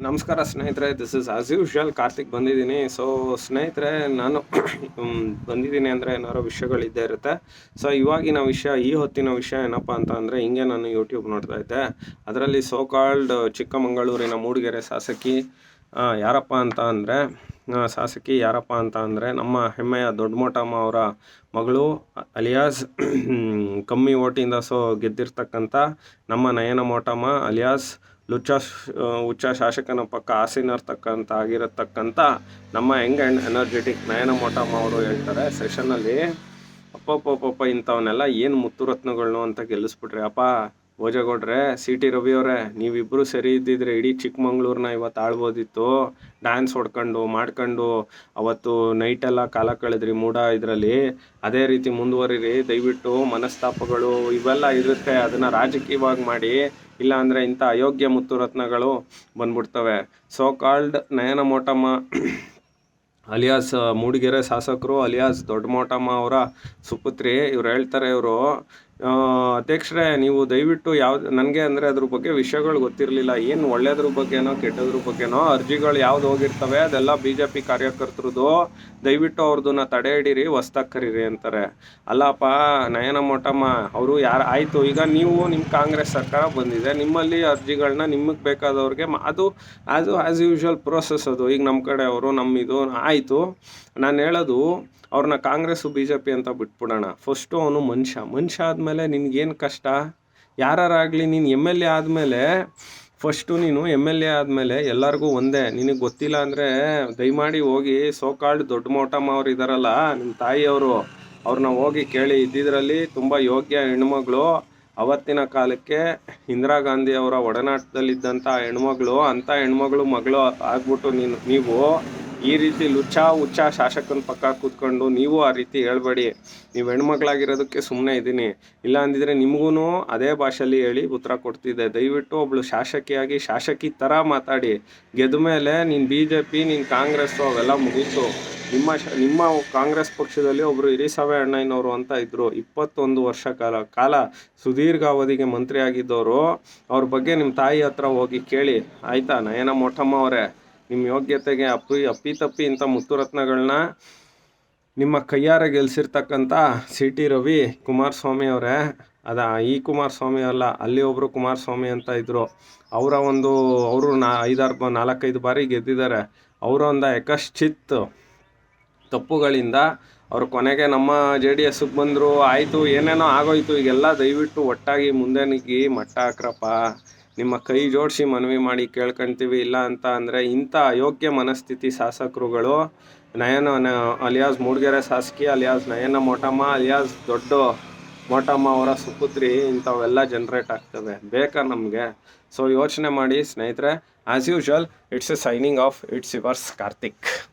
ನಮಸ್ಕಾರ ಸ್ನೇಹಿತರೆ this is as usual Karthik ಬಂದಿದ್ದೀನಿ. ಸೊ ಸ್ನೇಹಿತರೆ, ನಾನು ಬಂದಿದ್ದೀನಿ ಅಂದರೆ ಏನಾರೋ ವಿಷಯಗಳಿದ್ದೇ ಇರುತ್ತೆ. ಸೊ ಇವಾಗಿನ ವಿಷಯ, ಈ ಹೊತ್ತಿನ ವಿಷಯ ಏನಪ್ಪ ಅಂತ ಅಂದರೆ ಹಿಂಗೆ ನಾನು ಯೂಟ್ಯೂಬ್ ನೋಡ್ತಾ ಇದ್ದೆ. ಅದರಲ್ಲಿ ಸೋ ಕಾಲ್ಡ್ ಚಿಕ್ಕಮಗಳೂರಿನ ಮೂಡಿಗೆರೆ ಶಾಸಕಿ ಯಾರಪ್ಪ ಅಂತ ಅಂದರೆ ಶಾಸಕಿ ಯಾರಪ್ಪ ಅಂತ ಅಂದರೆ ನಮ್ಮ ಹೆಮ್ಮೆಯ ದೊಡ್ಡಮೋಟಮ್ಮ ಅವರ ಮಗಳು, ಅಲಿಯಾಸ್ ಕಮ್ಮಿ ಓಟಿಂದ ಸೊ ಗೆದ್ದಿರ್ತಕ್ಕಂಥ ನಮ್ಮ ನಯನ ಮೋಟಮ್ಮ, ಅಲಿಯಾಸ್ ಲುಚ್ಚ ಉಚ್ಚ ಶಾಸಕನ ಪಕ್ಕ ಆಸೀನರ್ತಕ್ಕಂಥ ಆಗಿರತಕ್ಕಂಥ ನಮ್ಮ young and energetic Nayana Motamma ಅವರು ಹೇಳ್ತಾರೆ ಸೆಷನಲ್ಲಿ ಅಪ್ಪ ಇಂಥವನ್ನೆಲ್ಲ ಏನು ಮುತ್ತುರತ್ನಗಳನ್ನು ಅಂತ ಗೆಲ್ಲಿಸ್ಬಿಟ್ರಿ, ಅಪ್ಪ ಭೋಜಗೌಡ್ರೆ ಸಿ ಟಿ ರವಿ ಅವರೇ ನೀವಿಬ್ಬರು ಸರಿ ಇದ್ದಿದ್ರೆ ಇಡೀ ಚಿಕ್ಕಮಂಗ್ಳೂರನ್ನ ಇವತ್ತು ಆಳ್ಬೋದಿತ್ತು. ಡ್ಯಾನ್ಸ್ ಹೊಡ್ಕೊಂಡು, ಮಾಡ್ಕೊಂಡು, ಅವತ್ತು ನೈಟೆಲ್ಲ ಕಾಲ ಕಳೆದ್ರಿ ಮೂಡ ಇದರಲ್ಲಿ. ಅದೇ ರೀತಿ ಮುಂದುವರಿರಿ, ದಯವಿಟ್ಟು ಮನಸ್ತಾಪಗಳು ಇವೆಲ್ಲ ಇರುತ್ತೆ. ಅದನ್ನು ರಾಜಕೀಯವಾಗಿ ಮಾಡಿ, ಇಲ್ಲಾಂದರೆ ಇಂಥ ಅಯೋಗ್ಯ ಮುತ್ತುರತ್ನಗಳು ಬಂದ್ಬಿಡ್ತವೆ. So called Nayana Motamma, alias Mudigere ಶಾಸಕರು, ಅಲಿಯಾಸ್ ದೊಡ್ಡ ಮೋಟಮ್ಮ ಅವರ ಸುಪುತ್ರಿ, ಇವ್ರು ಹೇಳ್ತಾರೆ ಇವರು ಅಧ್ಯಕ್ಷರೇ, ನೀವು ದಯವಿಟ್ಟು ಯಾವ್ದು, ನನಗೆ ಅಂದರೆ ಅದ್ರ ಬಗ್ಗೆ ವಿಷಯಗಳು ಗೊತ್ತಿರಲಿಲ್ಲ. ಏನು ಒಳ್ಳೆಯದ್ರ ಬಗ್ಗೆನೋ, ಕೆಟ್ಟದ್ರ ಬಗ್ಗೆನೋ, ಅರ್ಜಿಗಳು ಯಾವ್ದು ಹೋಗಿರ್ತವೆ, ಅದೆಲ್ಲ ಬಿ ಜೆ ಪಿ ಕಾರ್ಯಕರ್ತರದು ದಯವಿಟ್ಟು ಅವ್ರದನ್ನ ತಡೆ ಹಿಡೀರಿ ಹೊಸ್ದಾಗಿ ಕರೀರಿ ಅಂತಾರೆ. ಅಲ್ಲಪ್ಪ, ನಯನ ಮೋಟಮ್ಮ, ಅವರು ಯಾರು, ಆಯಿತು, ಈಗ ನೀವು ನಿಮ್ಮ ಕಾಂಗ್ರೆಸ್ ಸರ್ಕಾರ ಬಂದಿದೆ, ನಿಮ್ಮಲ್ಲಿ ಅರ್ಜಿಗಳನ್ನ ನಿಮಗೆ ಬೇಕಾದವ್ರಿಗೆ ಅದು ಅದು ಆ್ಯಸ್ ಯೂಶುವಲ್ ಪ್ರೋಸೆಸ್ ಅದು. ಈಗ ನಮ್ಮ ಕಡೆ ಅವರು ನಮ್ಮ ಇದು, ಆಯಿತು. ನಾನು ಹೇಳೋದು ಅವ್ರನ್ನ ಕಾಂಗ್ರೆಸ್ಸು ಬಿ ಜೆ ಪಿ ಅಂತ ಬಿಟ್ಬಿಡೋಣ. ಫಸ್ಟು ಅವನು ಮನುಷ್ಯ. ಮನುಷ್ಯ ಆದಮೇಲೆ ನಿನ್ಗೇನು ಕಷ್ಟ? ಯಾರಾಗಲಿ ನೀನು ಎಂ ಎಲ್ ಎ ಆದಮೇಲೆ ಫಸ್ಟು ನೀನು ಎಂ ಎಲ್ ಎ ಆದಮೇಲೆ ಎಲ್ಲರಿಗೂ ಒಂದೇ. ನಿನಗೆ ಗೊತ್ತಿಲ್ಲ ಅಂದರೆ ದಯಮಾಡಿ ಹೋಗಿ ಸೋಕಾಲ್ಡ್ ದೊಡ್ಡ ಮೋಟಮ್ಮ ಅವ್ರು ಇದ್ದಾರಲ್ಲ ನಿಮ್ಮ ತಾಯಿಯವರು ಅವ್ರನ್ನ ಹೋಗಿ ಕೇಳಿ. ಇದ್ದಿದ್ರಲ್ಲಿ ತುಂಬ ಯೋಗ್ಯ ಹೆಣ್ಮಗಳು. ಅವತ್ತಿನ ಕಾಲಕ್ಕೆ ಇಂದಿರಾ ಗಾಂಧಿ ಅವರ ಒಡನಾಟದಲ್ಲಿದ್ದಂಥ ಹೆಣ್ಮಗಳು, ಅಂಥ ಹೆಣ್ಮಗಳು ಮಗಳು ಆಗ್ಬಿಟ್ಟು ನೀನು, ನೀವು ಈ ರೀತಿ ಲುಚ್ಚ ಉಚ್ಚ ಶಾಸಕನ ಪಕ್ಕ ಕೂತ್ಕೊಂಡು ನೀವು ಆ ರೀತಿ ಹೇಳ್ಬೇಡಿ. ನೀವು ಹೆಣ್ಮಕ್ಳಾಗಿರೋದಕ್ಕೆ ಸುಮ್ಮನೆ ಇದ್ದೀನಿ ಇಲ್ಲ ಅಂದಿದ್ರೆ ನಿಮಗೂ ಅದೇ ಭಾಷೆಯಲ್ಲಿ ಹೇಳಿ ಉತ್ತರ ಕೊಡ್ತಿದ್ದೆ. ದಯವಿಟ್ಟು ಒಬ್ಳು ಶಾಸಕಿಯಾಗಿ ಶಾಸಕಿ ಥರ ಮಾತಾಡಿ. ಗೆದ್ದ ಮೇಲೆ ನೀನು ಬಿ ಜೆ ಪಿ ನೀನು ಕಾಂಗ್ರೆಸ್ಸು ಅವೆಲ್ಲ ಮುಗೀತು. ನಿಮ್ಮ ನಿಮ್ಮ ಕಾಂಗ್ರೆಸ್ ಪಕ್ಷದಲ್ಲಿ ಒಬ್ಬರು ಹಿರಿಸಾವೆ ಅಣ್ಣಯ್ಯನವರು ಅಂತ ಇದ್ದರು ಇಪ್ಪತ್ತೊಂದು ವರ್ಷ ಕಾಲ ಕಾಲ ಸುದೀರ್ಘ ಅವಧಿಗೆ ಮಂತ್ರಿ ಆಗಿದ್ದವರು ಅವ್ರ ಬಗ್ಗೆ ನಿಮ್ಮ ತಾಯಿ ಹತ್ರ ಹೋಗಿ ಕೇಳಿ. ಆಯಿತಾ, ನಯನ ಮೋಟಮ್ಮ ಅವರೇ? ನಿಮ್ಮ ಯೋಗ್ಯತೆಗೆ ಅಪ್ಪಿ ಅಪ್ಪಿತಪ್ಪಿ ಇಂಥ ಮುತ್ತುರತ್ನಗಳನ್ನ ನಿಮ್ಮ ಕೈಯಾರ ಗೆಲ್ಸಿರ್ತಕ್ಕಂಥ ಸಿ ಟಿ ರವಿ ಕುಮಾರಸ್ವಾಮಿ ಅವರೇ. ಅದ ಈ ಕುಮಾರಸ್ವಾಮಿ ಅಲ್ಲ, ಅಲ್ಲಿ ಒಬ್ಬರು ಕುಮಾರಸ್ವಾಮಿ ಅಂತ ಇದ್ದರು ಅವರ ಒಂದು, ಅವರು ನಾ ಐದಾರು ನಾಲ್ಕೈದು ಬಾರಿ ಗೆದ್ದಿದ್ದಾರೆ. ಅವರ ಒಂದು ಯಕಶ್ಚಿತ್ ತಪ್ಪುಗಳಿಂದ ಅವ್ರ ಕೊನೆಗೆ ನಮ್ಮ ಜೆ ಡಿ ಎಸ್ಗೆ ಬಂದರು, ಆಯಿತು, ಏನೇನೋ ಆಗೋಯ್ತು, ಈಗೆಲ್ಲ ದಯವಿಟ್ಟು ಒಟ್ಟಾಗಿ ಮುಂದೆ ನುಗ್ಗಿ ಮಟ್ಟ ಹಾಕ್ರಪ್ಪ. ನಿಮ್ಮ ಕೈ ಜೋಡಿಸಿ ಮನವಿ ಮಾಡಿ ಕೇಳ್ಕೊಂತೀವಿ, ಇಲ್ಲ ಅಂತ ಅಂದರೆ ಇಂಥ ಅಯೋಗ್ಯ ಮನಸ್ಥಿತಿ ಶಾಸಕರುಗಳು, ನಯನ ಅಲಿಯಾಸ್ ಮೂಡಿಗೆರೆ ಶಾಸಕಿ, ಅಲಿಯಾಸ್ ನಯನ ಮೋಟಮ್ಮ, ಅಲಿಯಾಸ್ ದೊಡ್ಡ ಮೋಟಮ್ಮ ಅವರ ಸುಪುತ್ರಿ, ಇಂಥವೆಲ್ಲ ಜನ್ರೇಟ್ ಆಗ್ತವೆ ಬೇಕಾ ನಮಗೆ? ಸೊ ಯೋಚನೆ ಮಾಡಿ ಸ್ನೇಹಿತರೆ as usual it's a signing off it's yours Karthik